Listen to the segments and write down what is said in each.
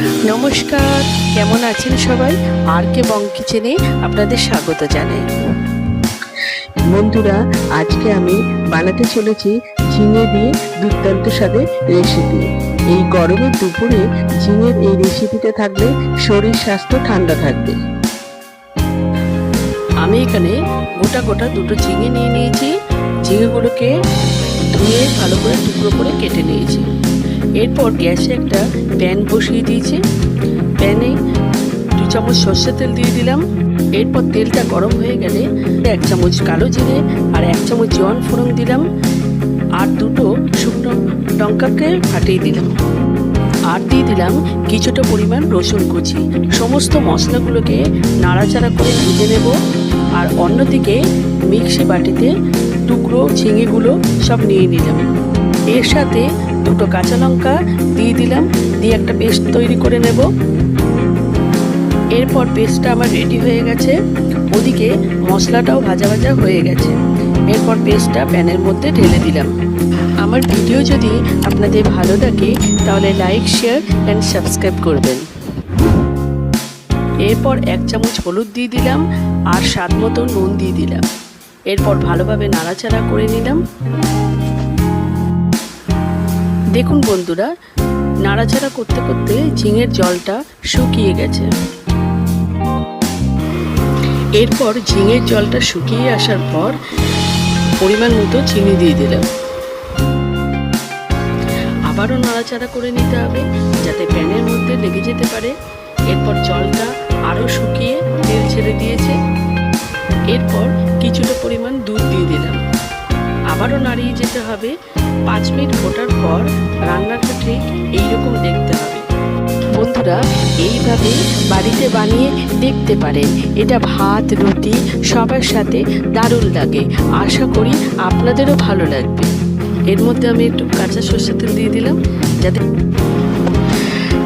নমস্কার, কেমন আছেন সবাই? আর কে বং কিচেনে আপনাদের স্বাগত জানাই। বন্ধুরা, আজকে আমি বানাতে চলেছি ঝিঙে দিয়ে দুর্দান্ত স্বাদের রেসিপি। এই গরমের দুপুরে ঝিঙের এই রেসিপিটা থাকলে শরীর স্বাস্থ্য ঠান্ডা থাকবে। আমি এখানে গোটা গোটা দুটো ঝিঙে নিয়ে নিয়েছি। ঝিঙেগুলোকে ধুয়ে ভালো করে টুকরো করে কেটে নিয়েছি। এরপর গ্যাসে একটা প্যান বসিয়ে দিয়েছি। প্যানে দু চামচ সর্ষের তেল দিয়ে দিলাম। এরপর তেলটা গরম হয়ে গেলে এক চামচ কালো জিরে আর এক চামচ জোয়ান ফোড়ন দিলাম। আর দুটো শুকনো লঙ্কাকে ফাটিয়ে দিলাম। আর দিয়ে দিলাম কিছুটা পরিমাণ রসুন কুচি। সমস্ত মশলাগুলোকে নাড়াচাড়া করে ভেজে নেব। আর অন্যদিকে মিক্সি বাটিতে টুকরো ঝিঙেগুলো সব নিয়ে নিলাম। এর সাথে দুটো কাঁচা লঙ্কা দিয়ে দিলাম, দিয়ে একটা পেস্ট তৈরি করে নেব। এরপর পেস্টটা আমার রেডি হয়ে গেছে। ওদিকে মশলাটাও ভাজা ভাজা হয়ে গেছে। এরপর পেস্টটা প্যানের মধ্যে ঢেলে দিলাম। আমার ভিডিও যদি আপনাদের ভালো লাগে, তাহলে লাইক শেয়ার অ্যান্ড সাবস্ক্রাইব করবেন। এরপর এক চামচ হলুদ দিয়ে দিলাম আর স্বাদ মতো নুন দিয়ে দিলাম। এরপর ভালোভাবে নাড়াচাড়া করে নিলাম। দেখুন বন্ধুরা নাড়াচাড়া করতে করতে ঝিঙের জলটা শুকিয়ে গেছে। এরপর ঝিঙের জলটা শুকিয়ে আসার পর পরিমাণ মতো চিনি দিয়ে দিলাম। আবারও নাড়াচাড়া করে নিতে হবে যাতে প্যানের মধ্যে লেগে যেতে পারে। এরপর জলটা আরও শুকিয়ে তেল ছেড়ে দিয়েছে। এরপর কিছুটা পরিমাণ দুধ দিয়ে দিলাম। আবারও নাড়িয়ে যেতে হবে। পাঁচ মিনিট ফোটার পর রান্নাটা ঠিক এইরকম দেখতে হবে। বন্ধুরা, এইভাবে বাড়িতে বানিয়ে দেখতে পারেন। এটা ভাত, রুটি, সবার সাথে দারুণ লাগে। আশা করি আপনাদেরও ভালো লাগবে। এর মধ্যে আমি একটু কাঁচা সর্ষের তেল দিয়ে দিলাম, যাতে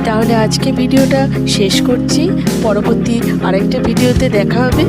তাহলে আজকে ভিডিওটা শেষ করছি। পরবর্তী আরেকটা ভিডিওতে দেখা হবে।